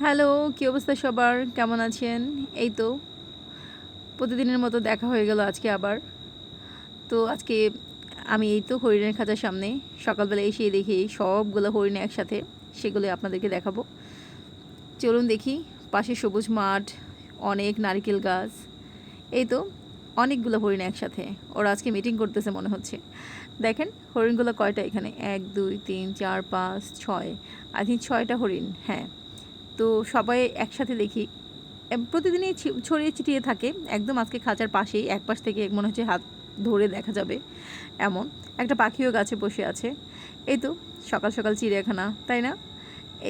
Hello, কী অবস্থা সবার? কেমন আছেন? এই তো, প্রতিদিনের মতো দেখা হয়ে গেল আজকে আবার। তো আজকে আমি এই তো হরিণের খাঁচার সামনে সকালবেলা এসে দেখি সবগুলো হরিণ একসাথে, সেগুলো আপনাদেরকে দেখাবো। চলুন দেখি, পাশে সবুজ মাঠ, অনেক নারকেল গাছ। এই তো, অনেকগুলো হরিণ একসাথে, ওরা আজকে মিটিং করতেছে মনে হচ্ছে। দেখেন, হরিণগুলো কয়টা এখানে? এক, দুই, তিন, চার, পাঁচ, ছয়। আই থিঙ্ক ছয়টা হরিণ হ্যাঁ। তো সবাই একসাথে দেখি। প্রতিদিনই ছড়িয়ে ছিটিয়ে থাকে। একদম আজকে খাঁচার পাশেই, এক পাশ থেকে মনে হচ্ছে হাত ধরে দেখা যাবে এমন। একটা পাখিও গাছে বসে আছে। এই তো, সকাল সকাল চিড়িয়াখানা, তাই না?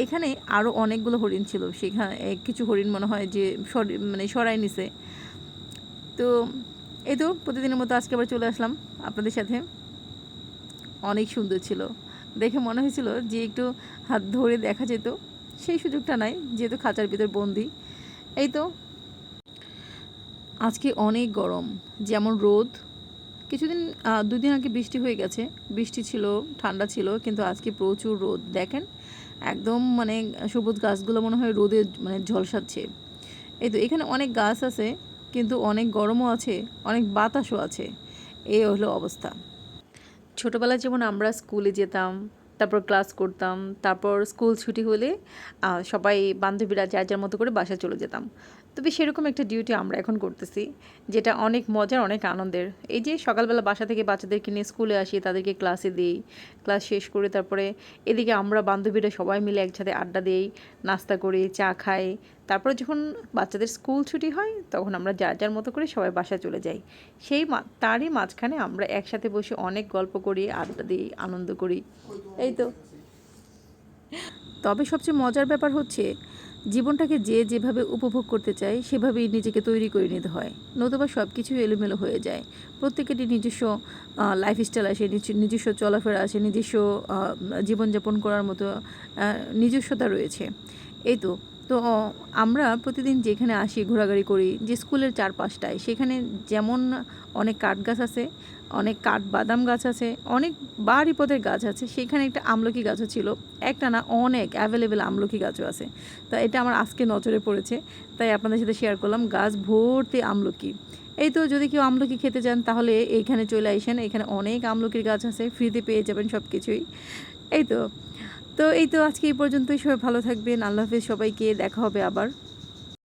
এখানে আরও অনেকগুলো হরিণ ছিল। সেখানে কিছু হরিণ মনে হয় যে মানে সরাই নিছে। তো, এই তো, প্রতিদিনের মতো আজকে আবার চলে আসলাম আপনাদের সাথে। অনেক সুন্দর ছিল। দেখে মনে হয়েছিল যে একটু হাত ধরে দেখা যেত। সেই সুযোগটা নাই, যেহেতু খাঁচার ভিতর বন্দি। এই তো, আজকে অনেক গরম, যেমন রোদ। কিছুদিন দুদিন আগে বৃষ্টি হয়ে গেছে। বৃষ্টি ছিল, ঠান্ডা ছিল, কিন্তু আজকে প্রচুর রোদ। দেখেন, একদম মানে সবুজ গাছগুলো মনে হয় রোদে মানে ঝলসাচ্ছে। এই তো, এখানে অনেক গাছ আছে, কিন্তু অনেক গরমও আছে, অনেক বাতাসও আছে। এই হলো অবস্থা। ছোটোবেলায় যেমন আমরা স্কুলে যেতাম তারপর ক্লাস করতাম, তারপর স্কুল ছুটি হলে সবাই বান্ধবীরা যার যার মতো করে বাসায় চলে যেতাম। তবে সেরকম একটা ডিউটি আমরা এখন করতেছি, যেটা অনেক মজার, অনেক আনন্দের। এই যে সকালবেলা বাসা থেকে বাচ্চাদেরকে নিয়ে স্কুলে আসি, তাদেরকে ক্লাসে দিই ক্লাস শেষ করে তারপরে এদিকে আমরা বান্ধবীরা সবাই মিলে একসাথে আড্ডা দিই, নাস্তা করি, চা খাই। তারপরে যখন বাচ্চাদের স্কুল ছুটি হয়, তখন আমরা যার যার মতো করে সবাই বাসায় চলে যাই। সেই তারই মাঝখানে আমরা একসাথে বসে অনেক গল্প করি, আড্ডা দিই, আনন্দ করি। এই তো। তবে সবচেয়ে মজার ব্যাপার হচ্ছে জীবনটাকে যে যেভাবে উপভোগ করতে চায়, সেভাবেই নিজেকে তৈরি করে নিতে হয়। নতুবা সব কিছু এলোমেলো হয়ে যায়। প্রত্যেকেরই নিজস্ব লাইফস্টাইল নিজ- নিজস্ব চলাফেরা আসে, নিজস্ব জীবনযাপন করার মতো নিজস্বতা রয়েছে। এই তো তো আমরা প্রতিদিন যেখানে আসি, ঘোরাঘুরি করি, যে স্কুলের চারপাশটায়, সেখানে যেমন অনেক কাঠ গাছ আছে অনেক কাঠ বাদাম গাছ আছে, অনেক বাড়ি পদের গাছ আছে, সেখানে একটা আমলকি গাছও ছিল। একটা না অনেক অ্যাভেলেবেল আমলকি গাছও আছে। তা এটা আমার আজকে নজরে পড়েছে, তাই আপনাদের সাথে শেয়ার করলাম গাছ ভর্তি আমলকি। এই তো যদি কেউ আমলকি খেতে চান, তাহলে এইখানে চলে আসেন, এখানে অনেক আমলকির গাছ আছে ফ্রিতে পেয়ে যাবেন সব কিছুই এই তো তো এই তো আজকে এই পর্যন্তই, সবাই ভালো থাকবেন, আল্লাহ হাফিজ, সবাইকে দেখা হবে আবার।